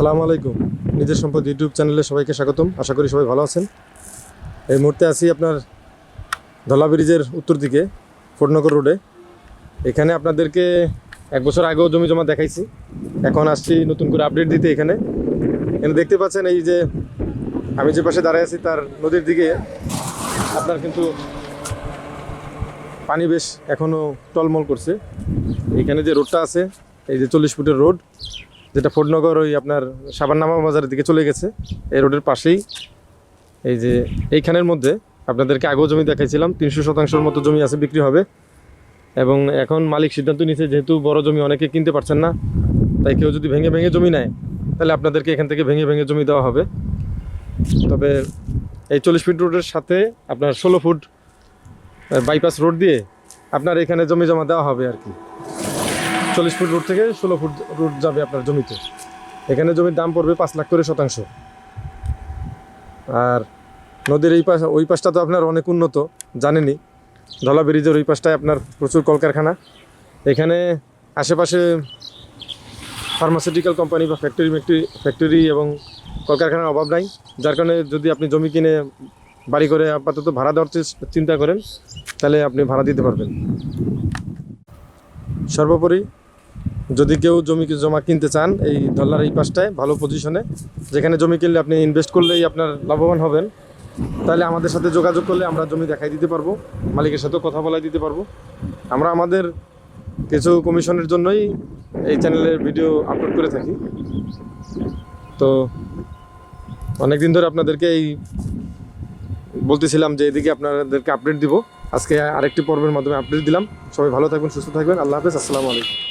আসসালামু আলাইকুম। নিজের সম্পদ ইউটিউব চ্যানেলে সবাইকে স্বাগতম। আশা করি সবাই ভালো আছেন। এই মুহূর্তে আছি আপনার ধলা ব্রিজের উত্তর দিকে, ফোর্টনগর রোডে। এখানে আপনাদেরকে এক বছর আগেও জমি জমা দেখাইছি। এখন আসছি নতুন করে আপডেট দিতে এখানে। এখানে দেখতে পাচ্ছেন এই যে আমি যে পাশে দাঁড়ায় আছি, তার নদীর দিকে। আপনার কিন্তু পানি বেশ এখনও টলমল করছে। এখানে যে রোডটা আছে, এই যে চল্লিশ ফুটের রোড যেটা ফোর্টনগর ওই আপনার সাবান্নামা বাজারের দিকে চলে গেছে। এই রোডের পাশেই। এই যে এইখানের মধ্যে আপনাদেরকে আগেও জমি দেখাইছিলাম, তিনশো শতাংশের মতো জমি আছে, বিক্রি হবে। এবং এখন মালিক সিদ্ধান্ত নিয়েছে যেহেতু বড় জমি অনেকে কিনতে পারছেন না, তাই কেউ যদি ভেঙে ভেঙে জমি নেয়, তাহলে আপনাদেরকে এখান থেকে ভেঙে ভেঙে জমি দেওয়া হবে। তবে এই চল্লিশ ফিট রোডের সাথে আপনার ষোলো ফুট বাইপাস রোড দিয়ে আপনার এখানে জমি জমা দেওয়া হবে আর কি। চল্লিশ ফুট রোড থেকে ষোলো ফুট রোড যাবে আপনার জমিতে। এখানে জমির দাম পড়বে পাঁচ লাখ করে শতাংশ। আর নদীর এই পাশ ওই পাশটা তো আপনার অনেক উন্নত, জানেনই। ধলা ব্রিজের ওই পাশটায় আপনার প্রচুর কলকারখানা। এখানে আশেপাশে ফার্মাসিউটিক্যাল কোম্পানি বা ফ্যাক্টরি ফ্যাক্টরি ফ্যাক্টরি এবং কলকারখানার অভাব নাই। যার কারণে যদি আপনি জমি কিনে বাড়ি করে আপাতত ভাড়া দেওয়ার চিন্তা করেন, তাহলে আপনি ভাড়া দিতে পারবেন। সর্বোপরি যদি কেউ জমি জমা কিনতে চান এই ধল্লার এই পাশটায়, ভালো পজিশনে যেখানে জমি কিনলে আপনি ইনভেস্ট করলেই আপনার লাভবান হবেন, তাহলে আমাদের সাথে যোগাযোগ করলে আমরা জমি দেখাই দিতে পারব, মালিকের সাথেও কথা বলাই দিতে পারব। আমরা আমাদের কিছু কমিশনের জন্যই এই চ্যানেলের ভিডিও আপলোড করে থাকি। তো অনেক দিন ধরে আপনাদেরকে এই বলতেছিলাম যে এদিকে আপনাদেরকে আপডেট দিব। আজকে আরেকটি পর্বের মাধ্যমে আপডেট দিলাম। সবাই ভালো থাকবেন, সুস্থ থাকবেন। আল্লাহ হাফেজ, আসসালামু আলাইকুম।